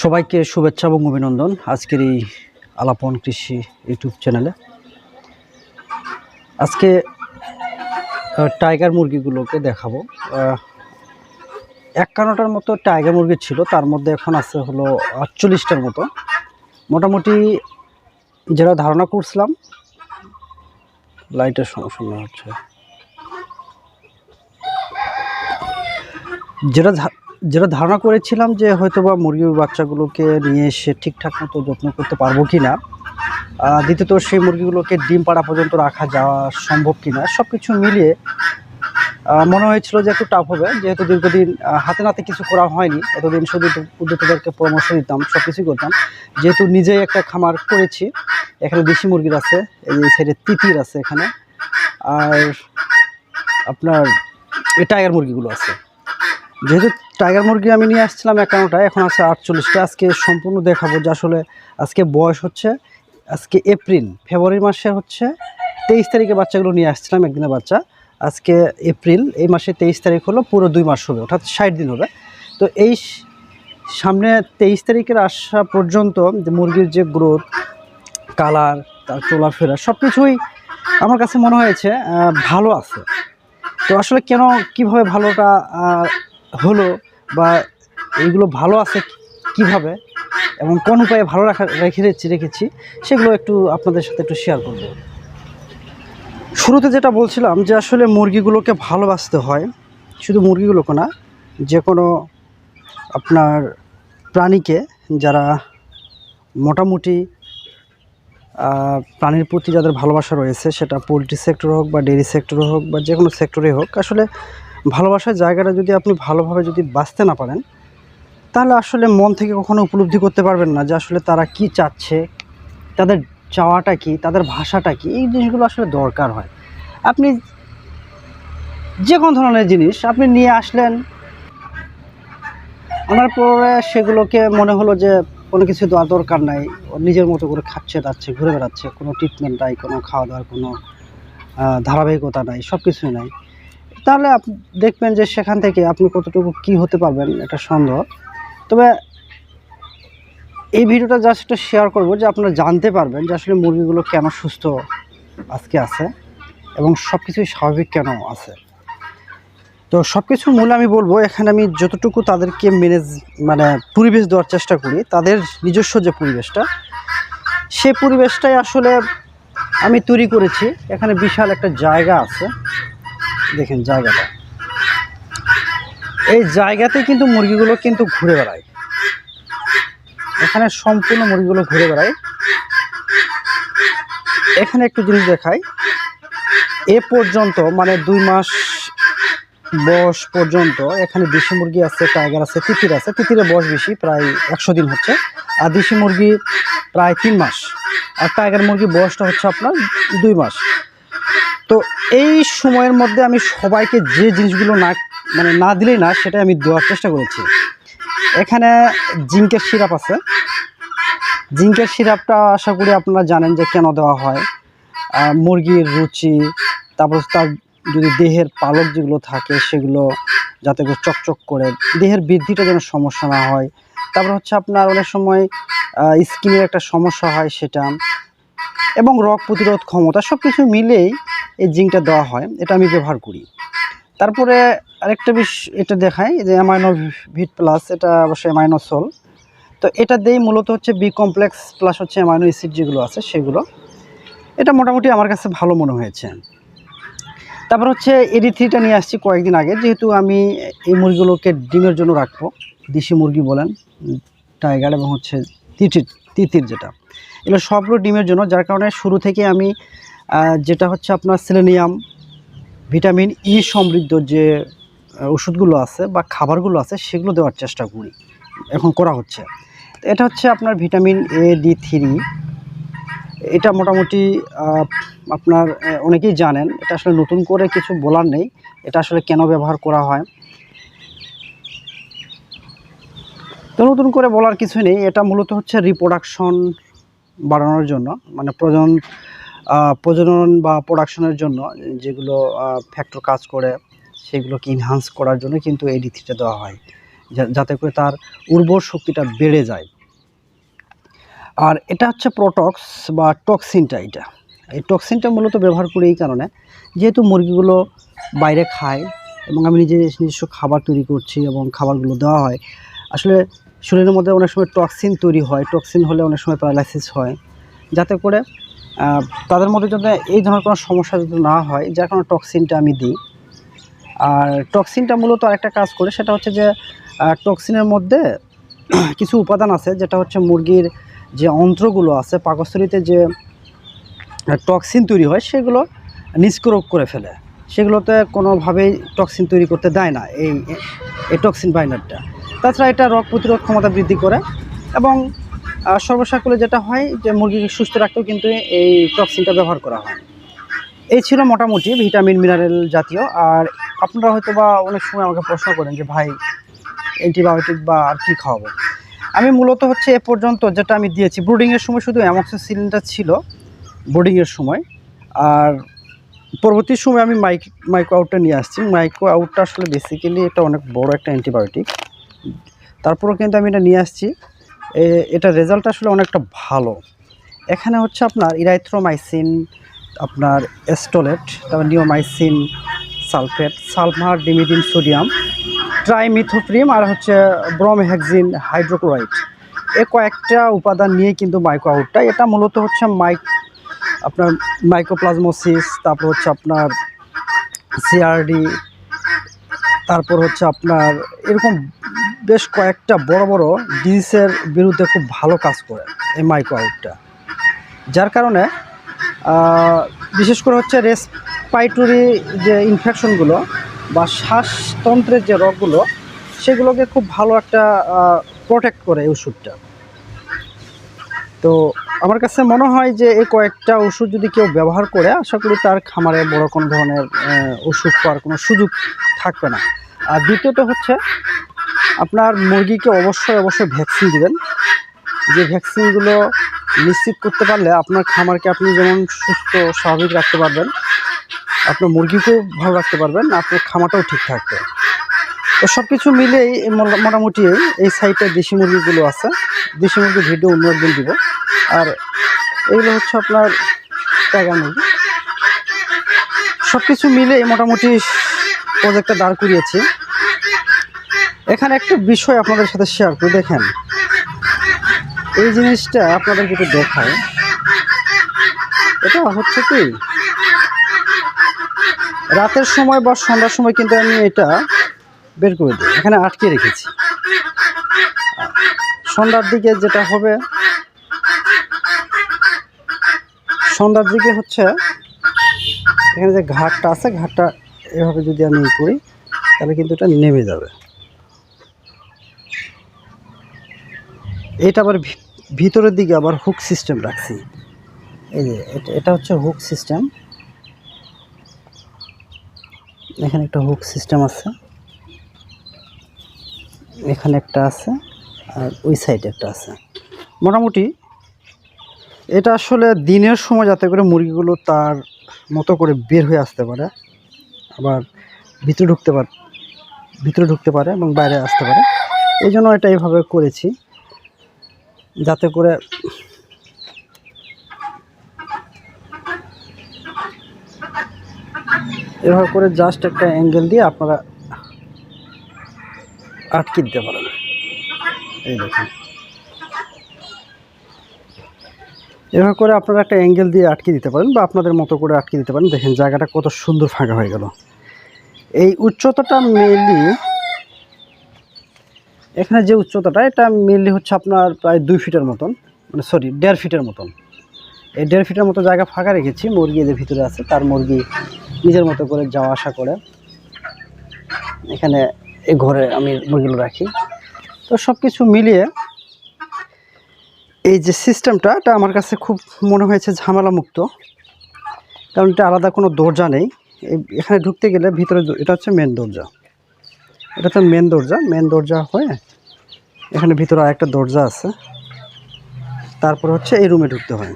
সবাইকে শুভেচ্ছা এবং অভিনন্দন আজকের এই আলাপন কৃষি ইউটিউব চ্যানেলে। আজকে টাইগার মুরগিগুলোকে দেখাবো। একান্নটার মতো টাইগার মুরগি ছিল, তার মধ্যে এখন আছে হলো আটচল্লিশটার মতো। মোটামুটি যেটা ধারণা করছিলাম, লাইটের সমস্যা হচ্ছে। যেটা যেটা ধারণা করেছিলাম যে হয়তো বা মুরগির বাচ্চাগুলোকে নিয়ে এসে ঠিকঠাক মতো যত্ন করতে পারব কি না দ্বিতীয়ত সেই মুরগিগুলোকে ডিম পাড়া পর্যন্ত রাখা যাওয়া সম্ভব কি না সব কিছু মিলিয়ে মনে হয়েছিল যে একটু টাফ হবে, যেহেতু দীর্ঘদিন হাতে নাতে কিছু করা হয়নি, এতদিন শুধু উদ্যোক্তাদেরকে পরামর্শ দিতাম সব কিছুই করতাম, যেহেতু নিজেই একটা খামার করেছি, এখানে দেশি মুরগির আছে, এই সাইডে তিতির আছে এখানে, আর আপনার টাইগার মুরগিগুলো আছে। যেহেতু টাইগার মুরগি আমি নিয়ে আসছিলাম একান্নটা এখন আছে আটচল্লিশটা। আজকে সম্পূর্ণ দেখাবো যে আসলে আজকে বয়স হচ্ছে, আজকে এপ্রিল, ফেব্রুয়ারি মাসে হচ্ছে তেইশ তারিখে বাচ্চাগুলো নিয়ে আসছিলাম, একদিনের বাচ্চা। আজকে এপ্রিল, এই মাসে তেইশ তারিখ হলো, পুরো দুই মাস হবে, অর্থাৎ ষাট দিন হবে। তো এই সামনে তেইশ তারিখের আসা পর্যন্ত মুরগির যে গ্রোথ কালার তার চলাফেরা সব কিছুই আমার কাছে মনে হয়েছে ভালো আছে। তো আসলে কেন, কীভাবে ভালোটা হলো বা এইগুলো ভালো আছে কীভাবে এবং কোন উপায়ে ভালো রাখা রেখে রেখেছি রেখেছি, সেগুলো একটু আপনাদের সাথে একটু শেয়ার করব। শুরুতে যেটা বলছিলাম যে আসলে মুরগিগুলোকে ভালোবাসতে হয়, শুধু মুরগিগুলোকে না, যে কোনো আপনার প্রাণীকে যারা মোটামুটি প্রাণীর প্রতি যাদের ভালোবাসা রয়েছে, সেটা পোলট্রি সেক্টর হোক বা ডেয়ারি সেক্টর হোক বা যে কোনো সেক্টরে হোক, আসলে ভালোবাসার জায়গাটা যদি আপনি ভালোভাবে যদি বাঁচতে না পারেন, তাহলে আসলে মন থেকে কখনো উপলব্ধি করতে পারবেন না যে আসলে তারা কি চাচ্ছে, তাদের চাওয়াটা কি, তাদের ভাষাটা কি, এই জিনিসগুলো আসলে দরকার হয়। আপনি যে কোনো ধরনের জিনিস আপনি নিয়ে আসলেন, আনার পরে সেগুলোকে মনে হলো যে কোনো কিছু দেওয়ার দরকার নাই নিজের মতো করে খাচ্ছে, দাচ্ছে, ঘুরে বেড়াচ্ছে, কোনো ট্রিটমেন্ট নাই, কোনো খাওয়া দাওয়ার কোনো ধারাবাহিকতা নাই সব কিছুই নাই। তাহলে আপ, দেখবেন যে সেখান থেকে আপনি কতটুকু কি হতে পারবেন এটা সন্দেহ। তবে এই ভিডিওটা জাস্ট শেয়ার করব যে আপনারা জানতে পারবেন যে আসলে মুরগিগুলো কেন সুস্থ আজকে আছে এবং সব কিছুই স্বাভাবিক কেন আছে। তো সব কিছু মূল আমি বলব, এখানে আমি যতটুকু তাদেরকে ম্যানেজ মানে পরিবেশ দেওয়ার চেষ্টা করি, তাদের নিজস্ব যে পরিবেশটা সেই পরিবেশটাই আসলে আমি তৈরি করেছি। এখানে বিশাল একটা জায়গা আছে। দেখেন জায়গাটা। এই জায়গাতে কিন্তু মুরগিগুলো কিন্তু ঘুরে বেড়ায়। এখানে সম্পূর্ণ মুরগিগুলো ঘুরে বেড়ায়। এখানে একটু জিনিস দেখাই। এ পর্যন্ত মানে দুই মাস বয়স পর্যন্ত এখানে দেশি মুরগি আছে, টাইগার আছে, তিতির আছে। তিতিরের বয়স বেশি, প্রায় একশো দিন হচ্ছে। আর দেশি মুরগি প্রায় তিন মাস। আর টাইগার মুরগি বয়সটা হচ্ছে আপনার দুই মাস। তো এই সময়ের মধ্যে আমি সবাইকে যে জিনিসগুলো না মানে না দিলেই না সেটা আমি দেওয়ার চেষ্টা করেছি। এখানে জিঙ্কের সিরাপ আছে। জিঙ্কের সিরাপটা আশা করি আপনারা জানেন যে কেন দেওয়া হয়। মুরগির রুচি, তারপর তার যদি দেহের পালক যেগুলো থাকে সেগুলো যাতে করে চকচক করে, দেহের বৃদ্ধিটা যেন সমস্যা না হয়। তারপর হচ্ছে আপনার অনেক সময় স্কিনের একটা সমস্যা হয় সেটা। এবং রোগ প্রতিরোধ ক্ষমতা সব কিছু মিলেই এই জিঙ্কটা দেওয়া হয়, এটা আমি ব্যবহার করি। তারপরে আরেকটা বিষ এটা দেখাই যে অ্যামাইনো ভিট প্লাস এটা অবশ্যই অ্যামাইনো সোল তো এটা দিয়েই মূলত হচ্ছে বি কমপ্লেক্স প্লাস হচ্ছে অ্যামাইনো অ্যাসিড যেগুলো আছে, সেগুলো। এটা মোটামুটি আমার কাছে ভালো মনে হয়েছে। তারপর হচ্ছে এডি থ্রিটা নিয়ে আসছি কয়েকদিন আগে, যেহেতু আমি এই মুরগিগুলোকে ডিমের জন্য রাখব, দেশি মুরগি বলেন, টাইগার এবং হচ্ছে তিতির তিতির যেটা। এগুলো সবগুলো ডিমের জন্য, যার কারণে শুরু থেকে আমি যেটা হচ্ছে আপনার সেলেনিয়াম ভিটামিন ই সমৃদ্ধ যে ওষুধগুলো আছে বা খাবারগুলো আছে সেগুলো দেওয়ার চেষ্টা করি এখন করা হচ্ছে। এটা হচ্ছে আপনার ভিটামিন এ ডি থ্রি। এটা মোটামুটি আপনার অনেকেই জানেন এটা আসলে নতুন করে কিছু বলার নেই এটা আসলে কেন ব্যবহার করা হয়। তো নতুন করে বলার কিছু নেই এটা মূলত হচ্ছে রিপ্রোডাকশন বাড়ানোর জন্য মানে প্রজনন আহ, প্রজনন বা প্রোডাকশনের জন্য যেগুলো ফ্যাক্টর কাজ করে, সেগুলোকে ইনহান্স করার জন্য কিন্তু এই ডিথিটা দেওয়া হয়। যাতে করে তার উর্বর শক্তিটা বেড়ে যায়। আর এটা হচ্ছে প্রোটক্স বা টক্সিনটা এটা। এই টক্সিনটা মূলত ব্যবহার করি এই কারণে, যেহেতু মুরগিগুলো বাইরে খায় এবং আমি নিজে নিজস্ব খাবার তৈরি করছি এবং খাবারগুলো দেওয়া হয়, আসলে শরীরের মধ্যে অনেক সময় টক্সিন তৈরি হয়। টক্সিন হলে অনেক সময় প্যারালাইসিস হয়। যাতে করে তাদের মধ্যে যাতে এই ধরনের কোনো সমস্যা যদি না হয়, যার কারণে টক্সিনটা আমি দিই। আর টক্সিনটা মূলত আরেকটা কাজ করে, সেটা হচ্ছে যে টক্সিনের মধ্যে কিছু উপাদান আছে, যেটা হচ্ছে মুরগির যে অন্ত্রগুলো আছে, পাকস্থলিতে যে টক্সিন তৈরি হয়, সেগুলো নিষ্ক্রোপ করে ফেলে। সেগুলোতে কোনোভাবেই টক্সিন তৈরি করতে দেয় না, এই এই টক্সিন বাইনারটা তাছাড়া এটা রোগ প্রতিরোধ ক্ষমতা বৃদ্ধি করে এবং সর্বসাকুলে যেটা হয় যে মুরগিকে সুস্থ রাখতেও কিন্তু এই টক্সিনটা ব্যবহার করা হয়। এই ছিল মোটামুটি ভিটামিন মিনারেল জাতীয়। আর আপনারা হয়তো বা অনেক সময় আমাকে প্রশ্ন করেন যে, ভাই অ্যান্টিবায়োটিক বা আর কী খাওয়াবো? আমি মূলত হচ্ছে এ পর্যন্ত যেটা আমি দিয়েছি ব্রুডিংয়ের সময় শুধু অ্যামক্সিসিলিনটা ছিল বোর্ডিংয়ের সময়। আর পরবর্তী সময় আমি মাইক মাইক্রো আউটটা নিয়ে আসছি। মাইক্রো আউটটা আসলে বেসিক্যালি এটা অনেক বড় একটা অ্যান্টিবায়োটিক তারপরেও কিন্তু আমি এটা নিয়ে আসছি। এটা রেজাল্ট আসলে অনেকটা ভালো। এখানে হচ্ছে আপনার ইরাইথ্রোমাইসিন আপনার এস্টোলেট তারপর neomycin sulphate sulphadimidine sodium trimethoprim আর হচ্ছে ব্রোমহেক্সিন হাইড্রোক্লোরাইড এ কয়েকটা উপাদান নিয়ে কিন্তু মাইক্রো আউটটা এটা মূলত হচ্ছে মাইক আপনার মাইক্রোপ্লাজমোসিস তারপর হচ্ছে আপনার সিআরডি তারপর হচ্ছে আপনার এরকম বেশ কয়েকটা বড় বড় ডিজিসের বিরুদ্ধে খুব ভালো কাজ করে এই মাইক্রো আউটটা। যার কারণে বিশেষ করে হচ্ছে রেসপাইটরি যে ইনফেকশনগুলো বা শ্বাসতন্ত্রের যে রোগগুলো, সেগুলোকে খুব ভালো একটা প্রোটেক্ট করে এই ওষুধটা। তো আমার কাছে মনে হয় যে এই কয়েকটা ওষুধ যদি কেউ ব্যবহার করে, আশা করি তার খামারে বড় কোনো ধরনের ওষুধ পাওয়ার কোনো সুযোগ থাকবে না। আর দ্বিতীয়ত হচ্ছে আপনার মুরগিকে অবশ্যই অবশ্যই ভ্যাকসিন দেবেন। যে ভ্যাকসিনগুলো নিশ্চিত করতে পারলে আপনার খামারকে আপনি যেমন সুস্থ, স্বাভাবিক রাখতে পারবেন, আপনার মুরগিকেও ভালো রাখতে পারবেন, আপনার খামারটাও ঠিক থাকবে। তো সব কিছু মিলেই মোটামুটি এই সাইটে দেশি মুরগিগুলো আছে। দেশি মুরগির ভিডিও অন্য একদিন দিব। আর এগুলো হচ্ছে আপনার টাকা মুরগি। সব কিছু মিলে মোটামুটি প্রজেক্টটা দাঁড় করিয়েছি। এখানে একটা বিষয় আপনাদের সাথে শেয়ার করে, দেখেন। এই জিনিসটা আপনাদেরকে একটু দেখায় এটা হচ্ছে কি? রাতের সময় বা সন্ধ্যার সময় কিন্তু আমি এটা বের করে দিই। এখানে আটকে রেখেছি। সন্ধ্যার দিকে যেটা হবে, সন্ধ্যার দিকে হচ্ছে, এখানে যে ঘাটটা আছে, ঘাটটা এভাবে যদি আমি করি, তাহলে কিন্তু এটা নেমে যাবে। এটা আবার ভিতরের দিকে আবার হুক সিস্টেম রাখছি। এই যে, এটা এটা হচ্ছে হুক সিস্টেম এখানে একটা হুক সিস্টেম আছে। এখানে একটা আছে, আর ওই সাইডে একটা আছে। মোটামুটি, এটা আসলে দিনের সময় যাতে করে মুরগিগুলো তার মতো করে বের হয়ে আসতে পারে, আবার ভিতরে ঢুকতে পারে, ভিতরে ঢুকতে পারে এবং বাইরে আসতে পারে। এই জন্য এটা এইভাবে করেছি। যাতে করে এভাবে করে জাস্ট একটা অ্যাঙ্গেল দিয়ে আপনারা আটকে দিতে পারেন। এই দেখুন। এভাবে করে আপনারা একটা অ্যাঙ্গেল দিয়ে আটকে দিতে পারেন বা আপনাদের মতো করে আটকে দিতে পারেন। দেখেন জায়গাটা কত সুন্দর ফাঁকা হয়ে গেল। এই উচ্চতাটা মেনলি এখানে যে উচ্চতাটা, এটা মেনলি হচ্ছে আপনার প্রায় দুই ফিটের মতন মানে সরি দেড় ফিটের মতন। এই দেড় ফিটের মতো জায়গা ফাঁকা রেখেছি, মুরগি এদের ভিতরে আছে, তার মুরগি নিজের মতো করে যাওয়া আসা করে। এখানে এই ঘরে আমি মুরগিগুলো রাখি। তো সব কিছু মিলিয়ে এই যে সিস্টেমটা, এটা আমার কাছে খুব মনে হয়েছে ঝামেলা মুক্ত কারণ এটা আলাদা কোনো দরজা নেই। এখানে ঢুকতে গেলে ভিতরে এটা হচ্ছে মেন দরজা। এটা তো মেন দরজা মেন দরজা হয়ে এখানে ভিতরে আরেকটা দরজা আছে। তারপর হচ্ছে এই রুমে ঢুকতে হয়।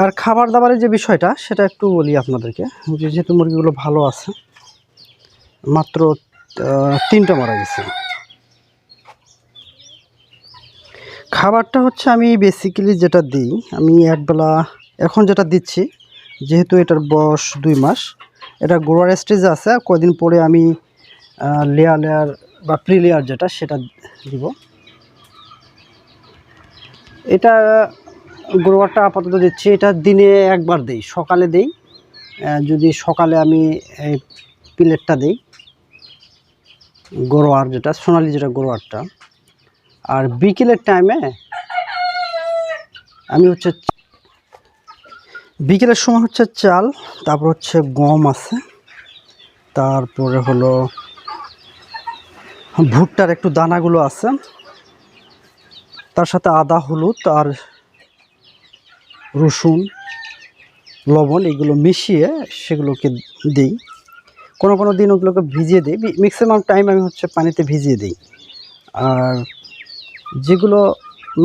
আর খাবার দাবারের যে বিষয়টা, সেটা একটু বলি আপনাদেরকে। যেহেতু মুরগিগুলো ভালো আছে, মাত্র তিনটা মারা গেছে। খাবারটা হচ্ছে আমি বেসিক্যালি যেটা দিই, আমি একবেলা এখন যেটা দিচ্ছি যেহেতু এটার বয়স দুই মাস, এটা গোড়ার স্টেজে আছে, কয়দিন পরে আমি লেয়ার লেয়ার বা প্রি লেয়ার যেটা সেটা দিব। এটা গ্রোয়ারটা আপাতত দিচ্ছি, এটা দিনে একবার দিই, সকালে দিই যদি সকালে আমি প্লেটটা দিই গরোয়ার যেটা, সোনালি যেটা গরোয়ারটা আর বিকেলের টাইমে আমি হচ্ছে বিকেলের সময় হচ্ছে চাল, তারপর হচ্ছে গম আছে। তারপরে হলো ভুট্টার একটু দানাগুলো আছে। তার সাথে আদা, হলুদ আর রসুন, লবণ এগুলো মিশিয়ে সেগুলোকে দিই। কোনো কোনো দিন ওগুলোকে ভিজিয়ে দিই। ম্যাক্সিমাম টাইম আমি হচ্ছে পানিতে ভিজিয়ে দিই। আর যেগুলো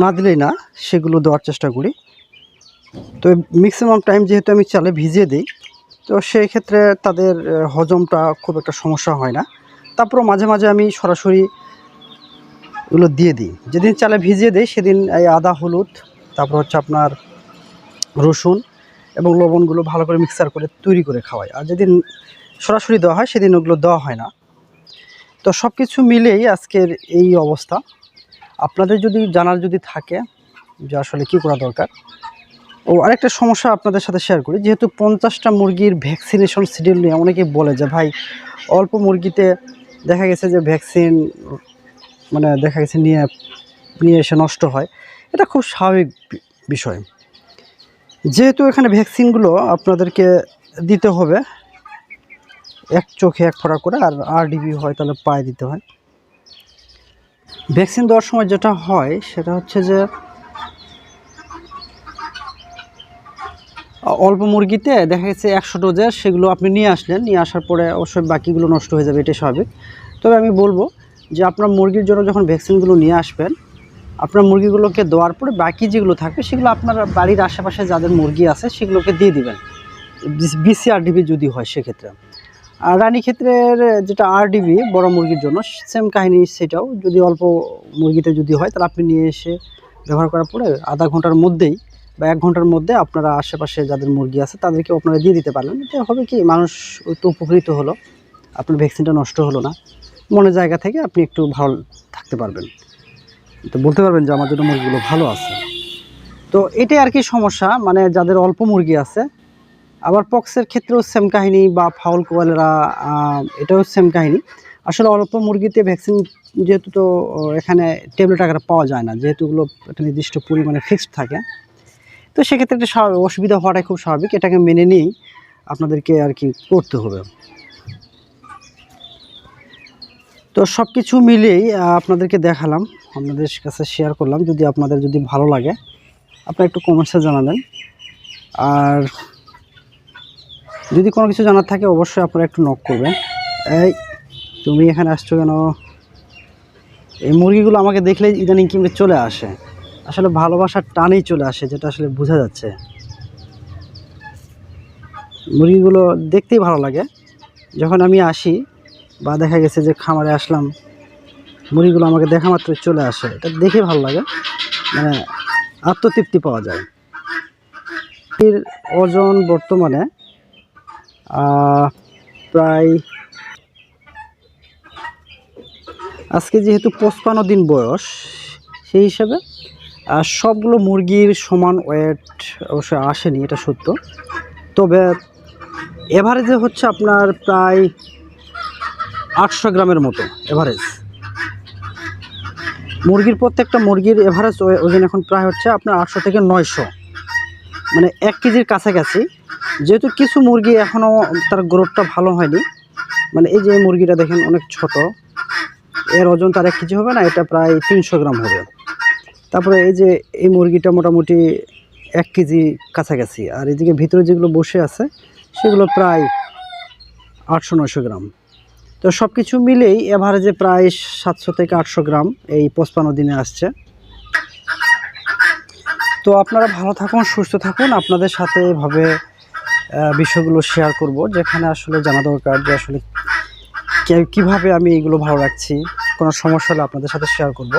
না দিলেই না, সেগুলো দেওয়ার চেষ্টা করি। তো ম্যাক্সিমাম টাইম যেহেতু আমি চালে ভিজিয়ে দিই, তো সেই ক্ষেত্রে তাদের হজমটা খুব একটা সমস্যা হয় না। তারপরও মাঝে মাঝে আমি সরাসরি এগুলো দিয়ে দিই। যেদিন চালে ভিজিয়ে দিই, সেদিন এই আদা, হলুদ, তারপর হচ্ছে আপনার রসুন এবং লবণগুলো ভালো করে মিক্সার করে তৈরি করে খাওয়াই। আর যেদিন সরাসরি দেওয়া হয়, সেদিন ওগুলো দেওয়া হয় না। তো সব কিছু মিলেই আজকের এই অবস্থা। আপনাদের যদি জানার যদি থাকে যে আসলে কী করা দরকার ও, আরেকটা সমস্যা আপনাদের সাথে শেয়ার করি। যেহেতু পঞ্চাশটা মুরগির ভ্যাকসিনেশন শিডিউল নিয়ে অনেকেই বলে যে, ভাই, অল্প মুরগিতে দেখা গেছে যে ভ্যাকসিন মানে দেখা গেছে নিয়ে নিয়ে এসে নষ্ট হয়। এটা খুব স্বাভাবিক বিষয়। যেহেতু এখানে ভ্যাকসিনগুলো আপনাদেরকে দিতে হবে, এক চোখে এক ফোঁটা করে, আর আর ডিবি হয় তাহলে পায়ে দিতে হয়। ভ্যাকসিন দেওয়ার সময় যেটা হয়, সেটা হচ্ছে যে অল্প মুরগিতে দেখা গেছে একশো ডোজের সেগুলো আপনি নিয়ে আসলেন, নিয়ে আসার পরে অবশ্যই বাকিগুলো নষ্ট হয়ে যাবে, এটাই স্বাভাবিক। তবে আমি বলব যে আপনার মুরগির জন্য যখন ভ্যাকসিনগুলো নিয়ে আসবেন, আপনার মুরগিগুলোকে দেওয়ার পরে বাকি যেগুলো থাকবে, সেগুলো আপনার বাড়ির আশেপাশে যাদের মুরগি আছে, সেগুলোকে দিয়ে দিবেন। বিসিআরডিবি যদি হয় সেক্ষেত্রে। আর রানী ক্ষেত্রের যেটা আরডিবি, বড় মুরগির জন্য, সেম কাহিনী সেটাও। যদি অল্প মুরগিতে যদি হয়, তাহলে আপনি নিয়ে এসে ব্যবহার করার পরে আধা ঘণ্টার মধ্যেই বা এক ঘণ্টার মধ্যে আপনারা আশেপাশে যাদের মুরগি আছে তাদেরকে আপনারা দিয়ে দিতে পারলেন। এতে হবে কি, মানুষ একটু উপকৃত হলো, আপনার ভ্যাকসিনটা নষ্ট হলো না। মনের জায়গা থেকে আপনি একটু ভালো থাকতে পারবেন। তো বলতে পারবেন যে আমার জন্য মুরগিগুলো ভালো আছে। তো এটাই আর কি সমস্যা মানে যাদের অল্প মুরগি আছে, আবার পক্সের ক্ষেত্রেও সেম কাহিনী বা ফাউল কোয়ালেরা এটাও সেম কাহিনী। আসলে অল্প মুরগিতে ভ্যাকসিন যেহেতু তো এখানে ট্যাবলেট আকারে পাওয়া যায় না, যেহেতু এগুলো একটা নির্দিষ্ট পরিমাণে ফিক্সড থাকে। তো সেক্ষেত্রে একটা অসুবিধা হওয়াটাই খুব স্বাভাবিক। এটাকে মেনে নিয়েই আপনাদেরকে আর কি করতে হবে। তো সব কিছু মিলিয়েই আহ, আপনাদেরকে দেখালাম আপনাদের কাছে শেয়ার করলাম। যদি আপনাদের যদি ভালো লাগে আপনারা একটু কমেন্টসে জানাবেন। আর যদি কোনো কিছু জানার থাকে অবশ্যই আপনারা একটু নক করবেন। এই তুমি এখানে আসছো কেন? এই মুরগিগুলো আমাকে দেখলেই ইদানিং কিমে চলে আসে? আসলে ভালোবাসার টানেই চলে আসে, যেটা আসলে বোঝা যাচ্ছে। মুরগিগুলো দেখতেই ভালো লাগে। যখন আমি আসি বা দেখা গেছে যে খামারে আসলাম, মুরগিগুলো আমাকে দেখা মাত্র চলে আসে। এটা দেখে ভালো লাগে মানে আত্মতৃপ্তি পাওয়া যায়। এর ওজন বর্তমানে প্রায় আজকে যেহেতু পঁচপান্ন দিন বয়স, সেই হিসাবে সবগুলো মুরগির সমান ওয়েট অবশ্যই আসেনি, এটা সত্য। তবে এভারেজে হচ্ছে আপনার প্রায় আটশো গ্রামের মতো এভারেজ মুরগির প্রত্যেকটা মুরগির এভারেজ ওজন এখন প্রায় হচ্ছে আপনার আটশো থেকে নয়শো। মানে এক কেজির কাছাকাছি। যেহেতু কিছু মুরগি এখনও তার গ্রোথটা ভালো হয়নি মানে এই যে মুরগিটা দেখেন অনেক ছোট, এর ওজন তার এক কেজি হবে না, এটা প্রায় তিনশো গ্রাম হবে। তারপরে এই যে এই মুরগিটা মোটামুটি এক কেজি কাছাকাছি। আর এদিকে ভিতরে যেগুলো বসে আছে, সেগুলো প্রায় আটশো নয়শো গ্রাম। তো সব কিছু মিলেই এভারেজে প্রায় সাতশো থেকে আটশো গ্রাম এই পঁচপান্ন দিনে আসছে। তো আপনারা ভালো থাকুন, সুস্থ থাকুন। আপনাদের সাথে এভাবে বিষয়গুলো শেয়ার করব, যেখানে আসলে জানা দরকার যে আসলে কীভাবে আমি এগুলো ভালো রাখছি। কোনো সমস্যা হলে আপনাদের সাথে শেয়ার করব।